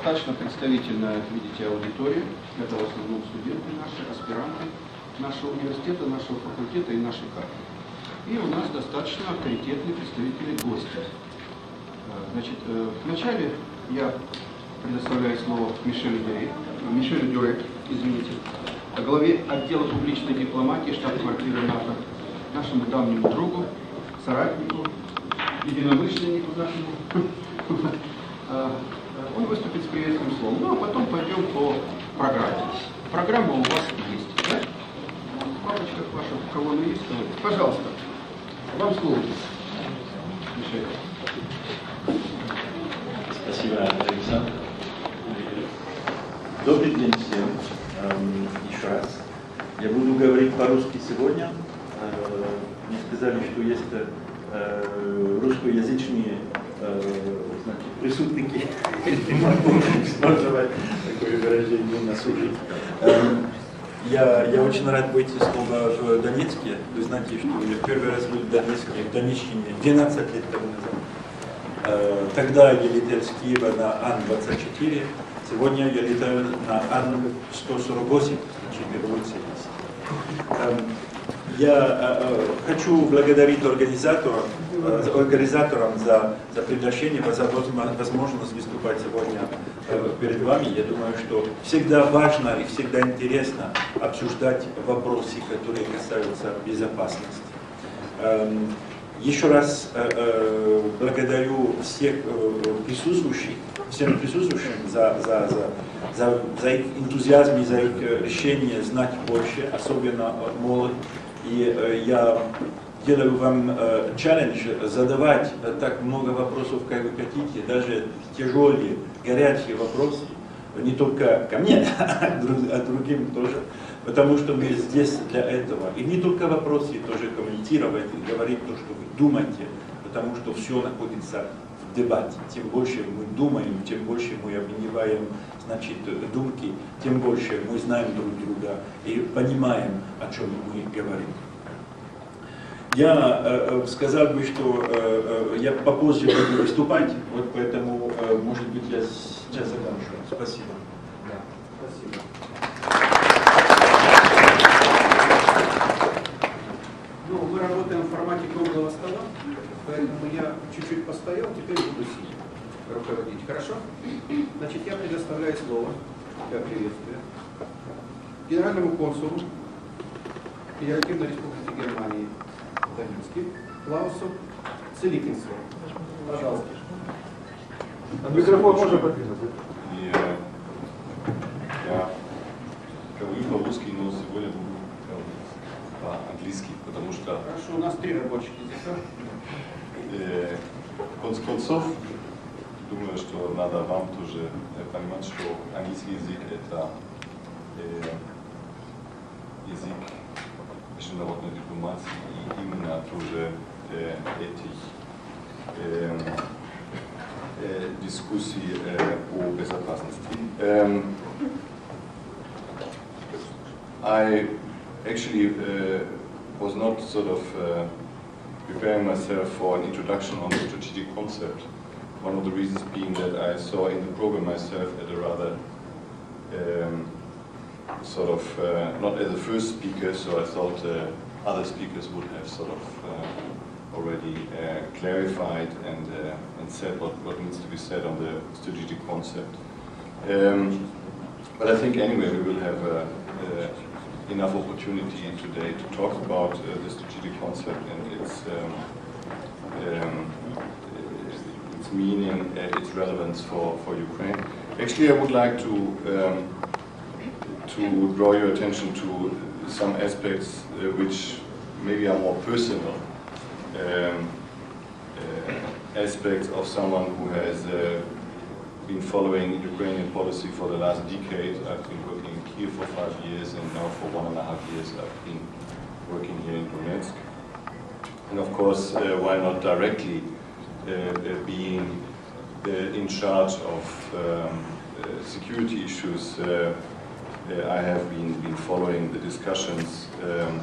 достаточно представительная, видите, аудитория. Это в основном студенты наши, аспиранты нашего университета, нашего факультета и нашей кафедры. И у нас достаточно авторитетные представители гостя. Э, Значит, э, вначале я предоставляю слово Мишелю Дюре, э, Мишелю Дюре, извините, главе отдела публичной дипломатии штаб-квартиры НАТО, нашему давнему другу, соратнику, единомышленнику нашему. Он выступит с приветственным словом. Ну, а потом пойдем по программе. Программа у вас есть, да? В папочках ваших, у кого она есть. Пожалуйста, вам слово. Мишель. Спасибо, Александр. Добрый день всем. Эм, Еще раз. Я буду говорить по-русски сегодня. Э, Мне сказали, что есть э, русскоязычные э, значит, присутники. Не могу использовать такое выражение на службе. Эм, Я, я очень рад быть снова в Донецке. Вы знаете, что я в первый раз был в Донецке, в Донеччине 12 лет тому назад. Э, Тогда я летел с Киева на Ан-24, сегодня я летаю на Ан-148, значит, мировой сервис. Эм, Я э, э, хочу благодарить организаторам, э, организаторам за, за приглашение, за возможно- возможность выступать сегодня э, перед вами. Я думаю, что всегда важно и всегда интересно обсуждать вопросы, которые касаются безопасности. Эм, Еще раз э, э, благодарю всех э, присутствующих, всем присутствующим за, за, за, за, за их энтузиазм и за их э, решение знать больше, особенно э, молодь. И э, я делаю вам э, челлендж задавать э, так много вопросов, как вы хотите, даже тяжелые, горячие вопросы, не только ко мне, а а другим тоже, потому что мы здесь для этого. И не только вопросы тоже комментировать, говорить то, что вы думаете, потому что все находится в дебате. Тем больше мы думаем, тем больше мы обмениваем значит, думки, тем больше мы знаем друг друга и понимаем, о чем мы говорим. Я э, э, сказал бы, что э, э, я попозже буду выступать, вот поэтому, э, может быть, я сейчас закончу. Спасибо. Спасибо. Ну, мы работаем в формате круглого стола, поэтому я чуть-чуть постоял, теперь буду сидеть, руководить. Хорошо? Значит, я предоставляю слово для приветствия генеральному консулу Федеративной Республики Германии Клаусу Целикинсу. Пожалуйста. Микрофон можно подвинуть? Э, я говорю по-русски, но сегодня буду по-английски, потому что Хорошо, у нас три рабочих языка. э, в конце концов, думаю, что надо вам тоже э, понимать, что английский язык это э, язык международной дипломатии и именно тоже э, этих э, э, дискуссий э, о безопасности. Эм, I actually uh, was not sort of uh, preparing myself for an introduction on the strategic concept. One of the reasons being that I saw in the program myself as a rather um, sort of uh, not as a first speaker, so I thought uh, other speakers would have sort of uh, already uh, clarified and, uh, and said what, what needs to be said on the strategic concept. Um, but I think anyway we will have uh, enough opportunity today to talk about the strategic concept and its, um, um, its meaning, its relevance for, for Ukraine. Actually, I would like to um, to draw your attention to some aspects uh, which maybe are more personal um, uh, aspects of someone who has uh, been following Ukrainian policy for the last decade. I've been working in Kiev for five years, and now for one and a half years I've been working here in Donetsk. And of course, uh, while not directly uh, uh, being uh, in charge of um, security issues, I have been, been following the discussions um,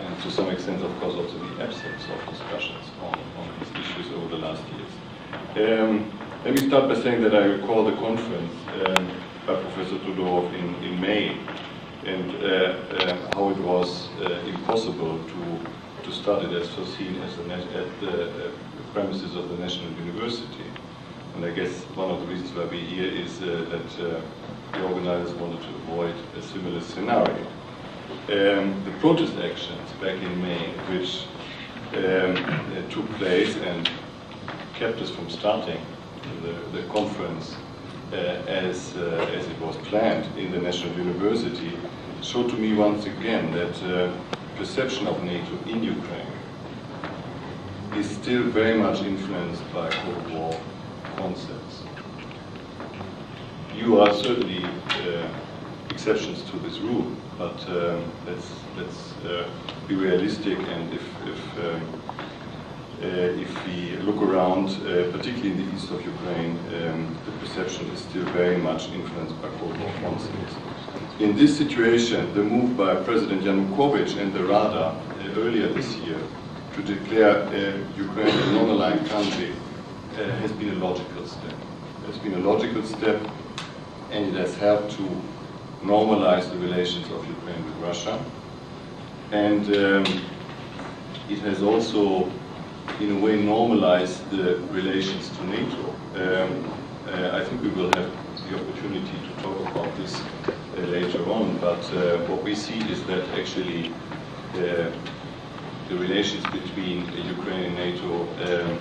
and to some extent, of course, also the absence of discussions on, on these issues over the last years. Um, let me start by saying that I recall the conference um, by Professor Todorov in, in May and uh, uh, how it was uh, impossible to, to start it as foreseen as at the uh, premises of the National University. And I guess one of the reasons why we're here is uh, that uh, the organizers wanted to avoid a similar scenario. Um, the protest actions back in May, which um, uh, took place and kept us from starting the, the conference uh, as, uh, as it was planned in the National University, showed to me once again that uh, perception of NATO in Ukraine is still very much influenced by Cold War concepts. You are certainly uh, exceptions to this rule, but um, let's let's uh, be realistic and if if um, uh, if we look around, uh, particularly in the east of Ukraine, um, the perception is still very much influenced by Cold War concepts. In this situation, the move by President Yanukovych and the Rada uh, earlier this year to declare Ukraine a non-aligned country has been a logical step. Has been a logical step and it has helped to normalize the relations of Ukraine with Russia. And um, it has also, in a way, normalized the relations to NATO. Um, uh, I think we will have the opportunity to talk about this uh, later on, but uh, what we see is that actually uh, the relations between Ukraine and NATO um,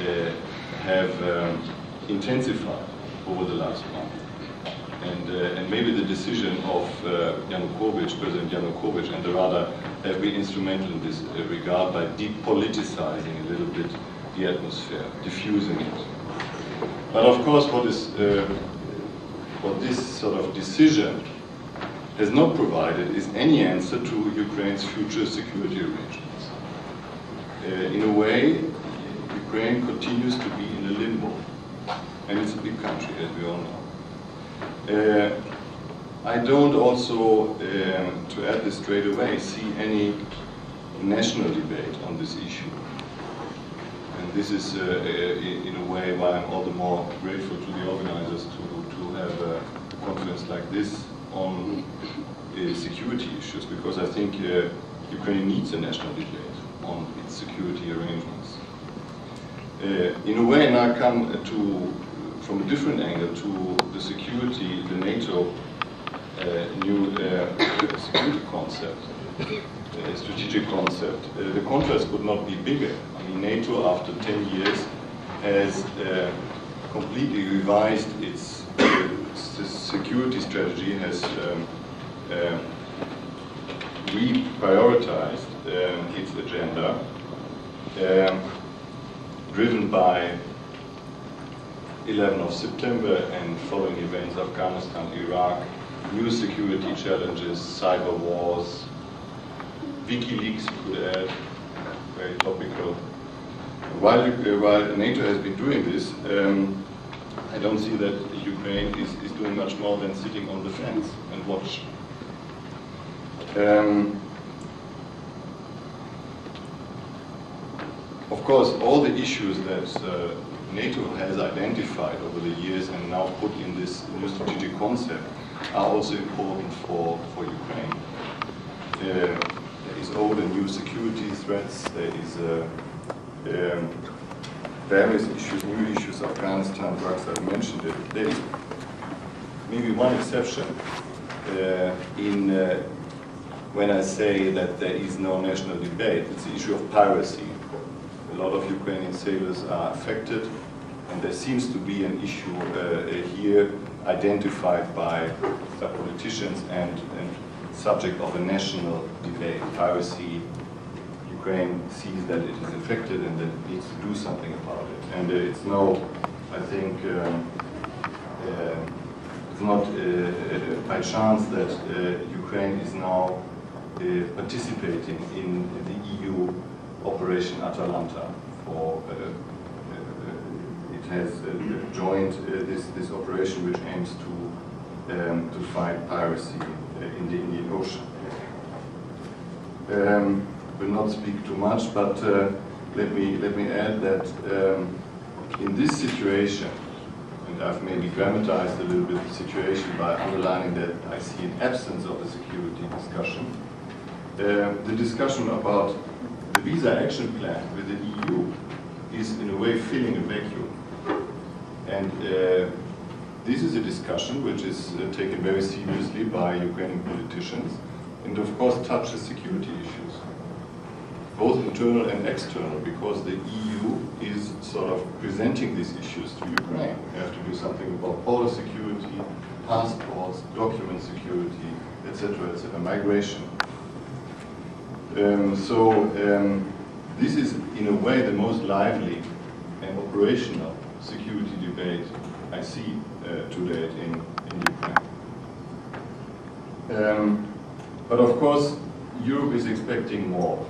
uh, have um, intensified over the last month. And, uh, and maybe the decision of uh, Yanukovych, President Yanukovych and the Rada have been instrumental in this regard by depoliticizing a little bit the atmosphere, diffusing it. But of course what is uh, what this sort of decision has not provided is any answer to Ukraine's future security arrangements. Uh, in a way, Ukraine continues to be in a limbo. And it's a big country, as we all know. Uh, I don't also, um, to add this straight away, see any national debate on this issue. And this is, uh, in a way, why I'm all the more grateful to the organizers to, to have a conference like this on uh, security issues, because I think uh, Ukraine needs a national debate on its security arrangements. Uh, in a way, now come to from a different angle to the security, the NATO uh, new uh, security concept, uh, strategic concept. Uh, the contrast could not be bigger. I mean, NATO, after 10 years, has uh, completely revised its security strategy, has um, reprioritized um, its agenda, um, driven by 11 of September and following events, Afghanistan, Iraq, new security challenges, cyber wars, WikiLeaks could add, very topical. While, uh, while NATO has been doing this, um, I don't see that Ukraine is, is doing much more than sitting on the fence and watch. Um, of course, all the issues that uh, NATO has identified over the years and now put in this new strategic concept are also important for, for Ukraine. Uh, there is old and new security threats, there is uh, um, various issues, new issues, Afghanistan, drugs, I've mentioned it. There is maybe one exception uh, in uh, when I say that there is no national debate. It's the issue of piracy. A lot of Ukrainian sailors are affected, and there seems to be an issue uh, here identified by politicians and, and subject of a national debate. Piracy, Ukraine sees that it is affected and that it needs to do something about it. And uh, it's no, I think, um, uh, it's not uh, by chance that uh, Ukraine is now uh, participating in the EU Operation Atalanta for uh, uh, it has uh, joined this, this operation which aims to, um, to fight piracy in the Indian Ocean. Um, will not speak too much, but let me let me add that um, in this situation, and I've maybe dramatized a little bit the situation by underlining that I see an absence of a security discussion. Uh, the discussion about the visa action plan with the EU is in a way filling a vacuum. And uh, this is a discussion which is uh, taken very seriously by Ukrainian politicians and of course touches security issues, both internal and external, because the EU is sort of presenting these issues to Ukraine. We have to do something about border security, passports, document security, etc., etc., migration. Um, so um, this is in a way the most lively and operational security debate I see uh, to date in, in Ukraine. Um, but of course, Europe is expecting more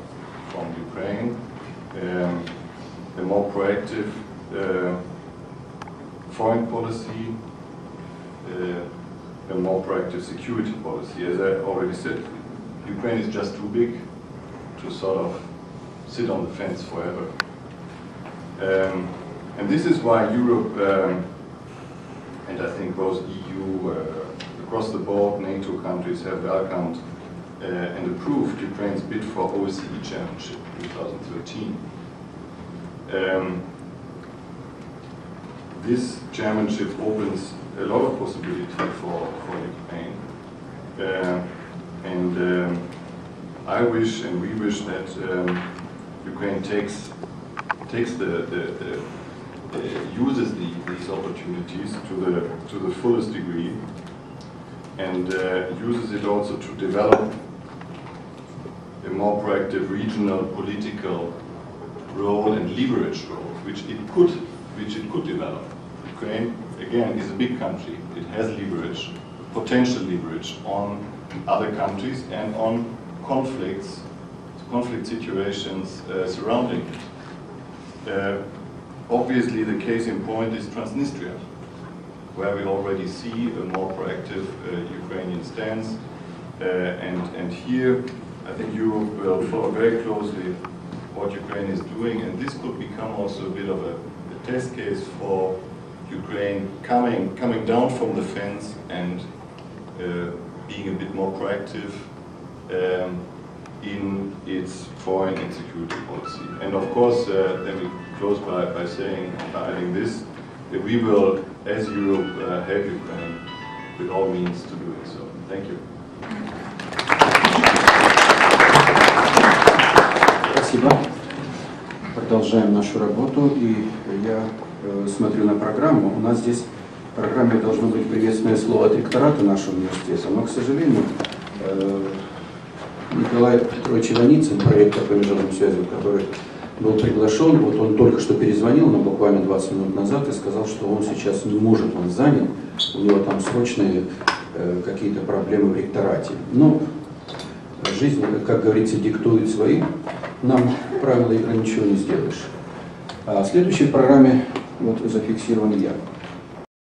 from Ukraine, um, a more proactive uh, foreign policy, uh, a more proactive security policy. As I already said, Ukraine is just too big to sort of sit on the fence forever. Um, and this is why Europe, um, and I think both EU, uh, across the board, NATO countries have welcomed uh, and approved Ukraine's bid for OSCE chairmanship in 2013. Um, this chairmanship opens a lot of possibility for, for Ukraine. Uh, and um, I wish and we wish that um, Ukraine takes takes the, the, the uh, uses the, these opportunities to the to the fullest degree, and uh, uses it also to develop a more proactive regional political role and leverage role, which it could which it could develop. Ukraine again is a big country; it has leverage, potential leverage on other countries and on conflicts, conflict situations uh, surrounding it. Uh, obviously, the case in point is Transnistria, where we already see a more proactive uh, Ukrainian stance. And, and here, I think Europe will follow very closely what Ukraine is doing, and this could become also a bit of a, a test case for Ukraine coming, coming down from the fence and uh, being a bit more proactive um, in its foreign security policy. And of course, uh, let me close by, by saying, adding this, that we will, as Europe, uh, help Ukraine with all means to do it. So, thank you. Спасибо. Продолжаем нашу работу. И я э, смотрю на программу. У нас здесь в программе должно быть приветственное слово от ректората нашего университета, но, к сожалению, э, Николай Петрович Иваницын, проектор по международным связям, который был приглашен, вот он только что перезвонил нам буквально 20 минут назад и сказал, что он сейчас не может, он занят, у него там срочные э, какие-то проблемы в ректорате. Но жизнь, как говорится, диктует свои, нам правила игры ничего не сделаешь. А в следующей программе вот зафиксирован я.